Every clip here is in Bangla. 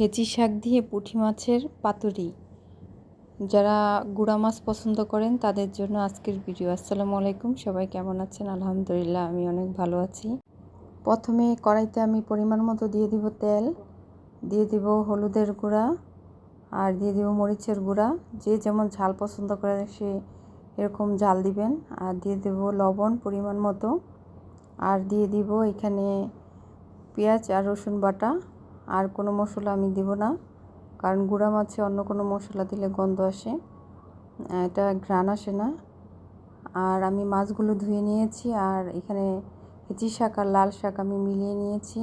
হেঁচি শাক দিয়ে পুঁটি মাছের পাতুরি। যারা গুঁড়া মাছ পছন্দ করেন, তাদের জন্য আজকের ভিডিও। আসসালামু আলাইকুম, সবাই কেমন আছেন? আলহামদুলিল্লাহ আমি অনেক ভালো আছি। প্রথমে কড়াইতে আমি পরিমাণ মতো দিয়ে দিব তেল, দিয়ে দিব হলুদের গুঁড়া, আর দিয়ে দিব মরিচের গুঁড়া। যে যেমন ঝাল পছন্দ করে, সে এরকম ঝাল দিবেন। আর দিয়ে দেব লবণ পরিমাণ মতো। আর দিয়ে দিব এখানে পেঁয়াজ আর রসুন বাটা। আর কোনো মশলা আমি দিব না। কারণ গুঁড়া মাছে অন্য কোনো মশলা দিলে গন্ধ আসে। এটা ঘ্রাণ আসে না। আর আমি মাছগুলো ধুয়ে নিয়েছি আর এখানে হেঁচি শাক আর লাল শাক আমি মিলিয়ে নিয়েছি।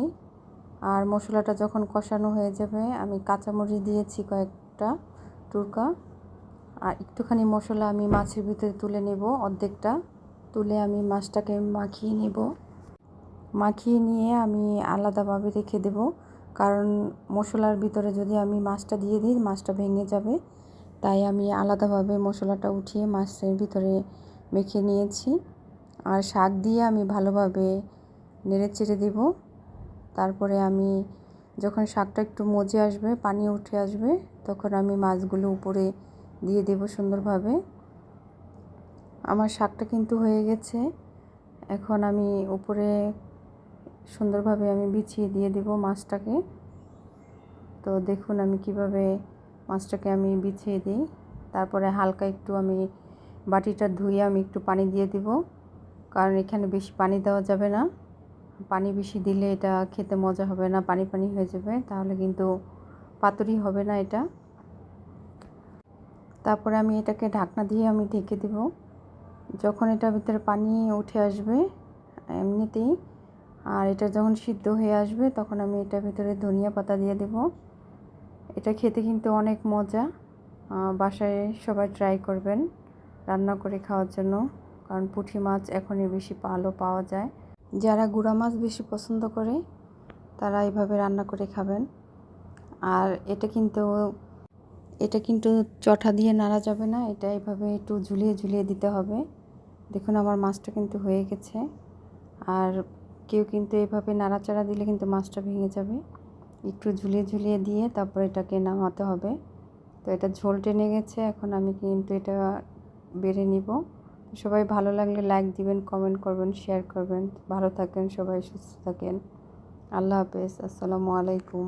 আর মশলাটা যখন কষানো হয়ে যাবে, আমি কাঁচামরিচ দিয়েছি কয়েকটা টুরকা। আর একটুখানি মশলা আমি মাছের ভিতরে তুলে নেব অর্ধেকটা। তুলে আমি মাছটাকে মাখিয়ে নেব। মাখিয়ে নিয়ে আমি আলাদাভাবে রেখে দেব। কারণ মশলার ভিতরে যদি আমি মাছটা দিয়ে দিই, মাছটা ভেঙে যাবে। তাই আমি আলাদাভাবে মশলাটা উঠিয়ে মাছের ভিতরে মেখে নিয়েছি। আর শাক দিয়ে আমি ভালোভাবে নেড়ে চেড়ে দেব। তারপরে আমি যখন শাকটা একটু মজে আসবে, পানি উঠে আসবে, তখন আমি মাছগুলো উপরে দিয়ে দেব সুন্দরভাবে। আমার শাকটা কিন্তু হয়ে গেছে। এখন আমি উপরে সুন্দরভাবে আমি বিছিয়ে দিয়ে দেব মাছটাকে। তো দেখুন আমি কীভাবে মাছটাকে আমি বিছিয়ে দিই। তারপরে হালকা একটু আমি বাটিটা ধুয়ে আমি একটু পানি দিয়ে দিব। কারণ এখানে বেশি পানি দেওয়া যাবে না। পানি বেশি দিলে এটা খেতে মজা হবে না, পানি পানি হয়ে যাবে। তাহলে কিন্তু পাতুরি হবে না এটা। তারপরে আমি এটাকে ঢাকনা দিয়ে আমি ঢেকে দেব। যখন এটার ভিতরে পানি উঠে আসবে, এমনিতেই আর এটা যখন সিদ্ধ হয়ে আসবে, তখন আমি এটা ভিতরে ধনিয়া পাতা দিয়ে দেব। এটা খেতে কিন্তু অনেক মজা। বাসায় সবাই ট্রাই করবেন রান্না করে খাওয়ার জন্য, কারণ পুঁটি মাছ এখনই বেশি ভালো পাওয়া যায়। যারা গুঁড়া মাছ বেশি পছন্দ করে, তারা এইভাবে রান্না করে খাবেন। আর এটা কিন্তু এটা কিন্তু চটা দিয়ে নাড়া যাবে না, এটা এইভাবে একটু ঝুলিয়ে ঝুলিয়ে দিতে হবে। দেখুন আমার মাছটা কিন্তু হয়ে গেছে। আর কেউ কিন্তু এভাবে নাড়াচাড়া দিলে কিন্তু মাছটা ভেঙে যাবে। একটু ঝুলিয়ে ঝুলিয়ে দিয়ে তারপর এটাকে নামাতে হবে। তো এটা ঝোল টেনে গেছে, এখন আমি কিন্তু এটা বেড়ে নিব। সবাই ভালো লাগলে লাইক দিবেন কমেন্ট করবেন শেয়ার করবেন। ভালো থাকেন সবাই, সুস্থ থাকেন। আল্লাহ হাফেজ, আসসালামু আলাইকুম।